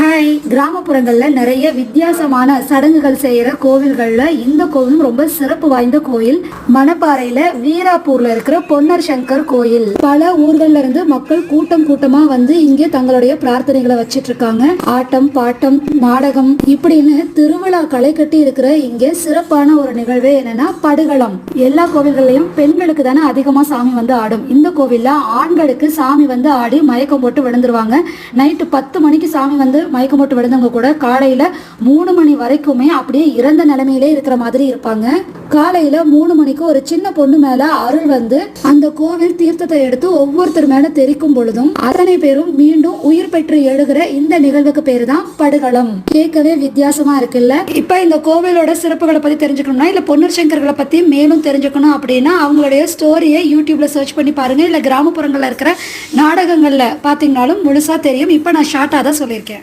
Hi கிராமப்புறங்களில் நிறைய வித்தியாசமான சடங்குகள் செய்கிற கோவில்களில் இந்த கோவிலும் ரொம்ப சிறப்பு வாய்ந்த கோயில். மணப்பாறையில் வீராப்பூரில் இருக்கிற பொன்னர் சங்கர் கோயில். பல ஊர்கள்ல இருந்து மக்கள் கூட்டம் கூட்டமாக வந்து இங்கே தங்களுடைய பிரார்த்தனைகளை வச்சிட்டு இருக்காங்க ஆட்டம் பாட்டம் நாடகம் இப்படின்னு திருவிழா களை கட்டி இருக்கிற இங்கே சிறப்பான ஒரு நிகழ்வே என்னன்னா படுகளம். எல்லா கோவில்கள்லையும் பெண்களுக்கு தானே அதிகமாக சாமி வந்து ஆடும். இந்த கோவில்ல ஆண்களுக்கு சாமி வந்து ஆடி மயக்கம் போட்டு விழுந்துருவாங்க. நைட்டு பத்து மணிக்கு சாமி வந்து மயக்கம் போட்டு விழுந்தவங்க கூட காலையில மூணு மணி வரைக்குமே அப்படியே இறந்த நிலைமையிலே இருக்கிற மாதிரி இருப்பாங்க. காலையில மூணு மணிக்கு ஒரு சின்ன பொண்ணு மேல அருள் வந்து அந்த கோவில் தீர்த்தத்தை எடுத்து ஒவ்வொருத்தர் மேல தெரிக்கும் பொழுதும் அத்தனை பேரும் மீண்டும் உயிர் பெற்று எழுகிற இந்த நிகழ்வுக்கு பேரு தான் படுகளம். கேட்கவே வித்தியாசமா இருக்குல்ல? இப்ப இந்த கோவிலோட சிறப்புகளை பத்தி தெரிஞ்சுக்கணும்னா இல்ல பொன்னர் சங்கர்களை பத்தி மேலும் தெரிஞ்சுக்கணும் அப்படின்னா அவங்களுடைய ஸ்டோரியை யூடியூப்ல சர்ச் பண்ணி பாருங்க. இல்ல கிராமப்புறங்கள்ல இருக்கிற நாடகங்கள்ல பாத்தீங்கன்னாலும் முழுசா தெரியும். இப்ப நான் ஷார்ட்டா தான் சொல்லியிருக்கேன்.